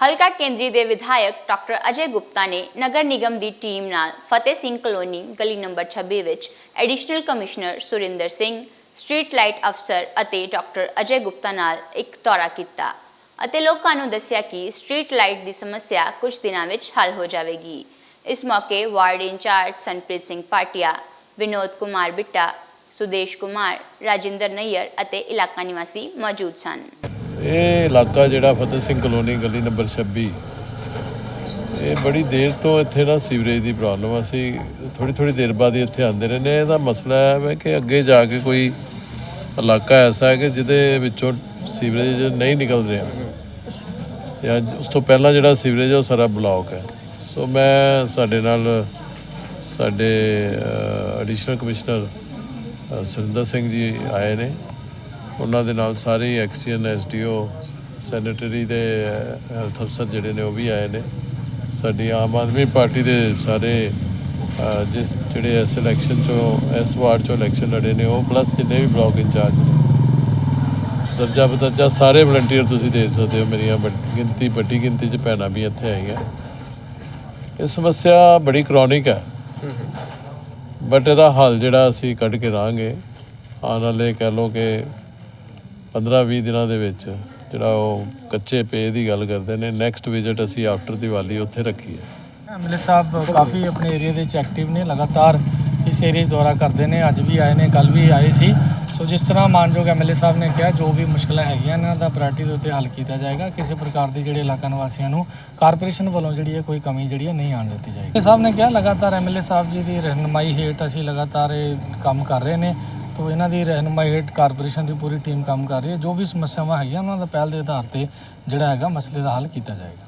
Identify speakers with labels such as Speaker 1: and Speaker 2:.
Speaker 1: ਹਲਕਾ ਕੇਂਦਰੀ ਦੇ ਵਿਧਾਇਕ ਡਾਕਟਰ ਅਜੇ ਗੁਪਤਾ ਨੇ ਨਗਰ ਨਿਗਮ ਦੀ ਟੀਮ ਨਾਲ ਫਤਿਹ ਸਿੰਘ ਕਲੋਨੀ ਗਲੀ ਨੰਬਰ 26 ਵਿੱਚ additional commissioner Surinder Singh, street light ਅਫਸਰ ਅਤੇ ਡਾਕਟਰ ਅਜੇ ਗੁਪਤਾ ਨਾਲ ਇੱਕ ਦੌਰਾ ਕੀਤਾ ਅਤੇ ਲੋਕਾਂ ਨੂੰ ਦੱਸਿਆ ਕਿ ਸਟਰੀਟ ਲਾਈਟ ਦੀ ਸਮੱਸਿਆ ਕੁਝ ਦਿਨਾਂ ਵਿੱਚ ਹੱਲ ਹੋ ਜਾਵੇਗੀ। ਇਸ ਮੌਕੇ ਵਾਰਡ ਇੰਚਾਰਜ ਸੰਪ੍ਰੀਤ ਸਿੰਘ ਪਾਟਿਆ, ਵਿਨੋਦ ਕੁਮਾਰ ਬਿੱਟਾ, ਸੁਦੇਸ਼ ਕੁਮਾਰ, ਰਾਜਿੰਦਰ ਨਈਅਰ ਅਤੇ ਇਲਾਕਾ ਨਿਵਾਸੀ ਮੌਜੂਦ ਸਨ।
Speaker 2: ਇਹ ਇਲਾਕਾ ਜਿਹੜਾ ਫਤਿਹ ਸਿੰਘ ਕਲੋਨੀ ਗਲੀ ਨੰਬਰ 26 ਇਹ ਬੜੀ ਦੇਰ ਤੋਂ ਇੱਥੇ ਨਾ ਸੀਵਰੇਜ ਦੀ ਪ੍ਰੋਬਲਮ ਆ ਸੀ ਥੋੜੀ ਥੋੜੀ ਦੇਰ ਬਾਅਦ ਹੀ ਇੱਥੇ ਆਉਂਦੇ ਰਹਿੰਦੇ ਇਹਦਾ ਮਸਲਾ ਹੈ ਕਿ ਅੱਗੇ ਜਾ ਕੇ ਕੋਈ ਇਲਾਕਾ ਐਸਾ ਹੈ ਕਿ ਜਿਹਦੇ ਵਿੱਚੋਂ ਸੀਵਰੇਜ ਨਹੀਂ ਨਿਕਲ ਰਿਹਾ। ਜਾਂ ਉਸ ਤੋਂ ਪਹਿਲਾਂ ਜਿਹੜਾ ਸੀਵਰੇਜ ਉਹ ਸਾਰਾ ਬਲੌਕ ਹੈ। ਸੋ ਮੈਂ ਸਾਡੇ ਨਾਲ ਸਾਡੇ ਐਡੀਸ਼ਨਲ ਕਮਿਸ਼ਨਰ ਸੁਰਿੰਦਰ ਸਿੰਘ ਜੀ ਆਏ ਨੇ। ਉਹਨਾਂ ਦੇ ਨਾਲ ਸਾਰੇ ਐਕਸੀਅਨ ਐਸਡੀਓ ਸੈਨੇਟਰੀ ਦੇ ਹੈਲਥ ਅਫਸਰ ਜਿਹੜੇ ਨੇ ਉਹ ਵੀ ਆਏ ਨੇ। ਸਾਡੀ ਆਮ ਆਦਮੀ ਪਾਰਟੀ ਦੇ ਸਾਰੇ ਜਿਸ ਜਿਹੜੇ ਇਸ ਇਲੈਕਸ਼ਨ ਚੋਂ ਇਸ ਵਾਰਡ ਚੋਂ ਇਲੈਕਸ਼ਨ ਲੜੇ ਨੇ ਉਹ ਪਲੱਸ ਜਿੰਨੇ ਵੀ ਬਲਾਕ ਇੰਚਾਰਜ ਨੇ। ਦਰਜਾ ਬਦਰਜਾ ਸਾਰੇ ਵਲੰਟੀਅਰ ਤੁਸੀਂ ਦੇਖ ਸਕਦੇ ਹੋ ਮੇਰੀਆਂ ਵੱਡੀ ਗਿਣਤੀ ਵੱਡੀ ਗਿਣਤੀ 'ਚ ਭੈਣਾਂ ਵੀ ਇੱਥੇ ਆਈਆਂ। ਇਹ ਸਮੱਸਿਆ ਬੜੀ ਕ੍ਰੋਨਿਕ ਹੈ। ਬਟ ਇਹਦਾ ਹੱਲ ਜਿਹੜਾ ਅਸੀਂ ਕੱਢ ਕੇ ਰਾਂਗੇ ਆਉਣ ਵਾਲੇ ਕਹਿ ਲਓ ਕਿ 15-20 ਦਿਨਾਂ ਦੇ ਵਿੱਚ ਜਿਹੜਾ ਉਹ ਕੱਚੇ ਪੇ ਦੀ ਗੱਲ ਕਰਦੇ ਨੇ ਨੈਕਸਟ ਵਿਜ਼ਿਟ ਅਸੀਂ ਆਫਟਰ ਦੀਵਾਲੀ ਉੱਥੇ ਰੱਖੀ ਹੈ।
Speaker 3: ਐਮਐਲਏ ਸਾਹਿਬ ਕਾਫੀ ਆਪਣੇ ਏਰੀਆ ਦੇ ਵਿੱਚ ਐਕਟਿਵ ਨੇ, ਲਗਾਤਾਰ ਇਸ ਏਰੀਆ ਦੌਰਾ ਕਰਦੇ ਨੇ, ਅੱਜ ਵੀ ਆਏ ਨੇ ਕੱਲ ਵੀ ਆਏ ਸੀ। ਸੋ ਜਿਸ ਤਰ੍ਹਾਂ ਮਾਨਯੋਗ ਐਮਐਲਏ ਸਾਹਿਬ ਨੇ ਕਿਹਾ, ਜੋ ਵੀ ਮੁਸ਼ਕਲਾਂ ਹੈਗੀਆਂ ਇਹਨਾਂ ਦਾ ਪ੍ਰਾਇੋਰਟੀ ਦੇ ਉੱਤੇ ਹੱਲ ਕੀਤਾ ਜਾਏਗਾ। ਕਿਸੇ ਪ੍ਰਕਾਰ ਦੀ ਜਿਹੜੇ ਇਲਾਕਾ ਨਿਵਾਸੀਆਂ ਨੂੰ ਕਾਰਪੋਰੇਸ਼ਨ ਵੱਲੋਂ ਜਿਹੜੀ ਹੈ ਕੋਈ ਕਮੀ ਜਿਹੜੀ ਹੈ ਨਹੀਂ ਆਉਣ ਦਿੱਤੀ ਜਾਏਗੀ। ਸਾਹਿਬ ਨੇ ਕਿਹਾ, ਲਗਾਤਾਰ ਐਮਐਲਏ ਸਾਹਿਬ ਜੀ ਦੀ ਰਹਿਨਮਾਈ ਹੇਠ ਅਸੀਂ ਲਗਾਤਾਰ ਇਹ ਕੰਮ ਕਰ ਰਹੇ ਨੇ। ਤੋ ਇਹਨਾਂ ਦੀ ਰਹਿਨਮਾਈ ਹੇਠ ਕਾਰਪੋਰੇਸ਼ਨ ਦੀ ਪੂਰੀ ਟੀਮ ਕੰਮ ਕਰ ਰਹੀ ਹੈ। ਜੋ ਵੀ ਸਮੱਸਿਆਵਾਂ ਹੈਗੀਆਂ, ਉਹਨਾਂ ਦਾ ਪਹਿਲ ਦੇ ਆਧਾਰ ਤੇ ਜਿਹੜਾ ਹੈਗਾ ਮਸਲੇ ਦਾ ਹੱਲ ਕੀਤਾ ਜਾਏਗਾ।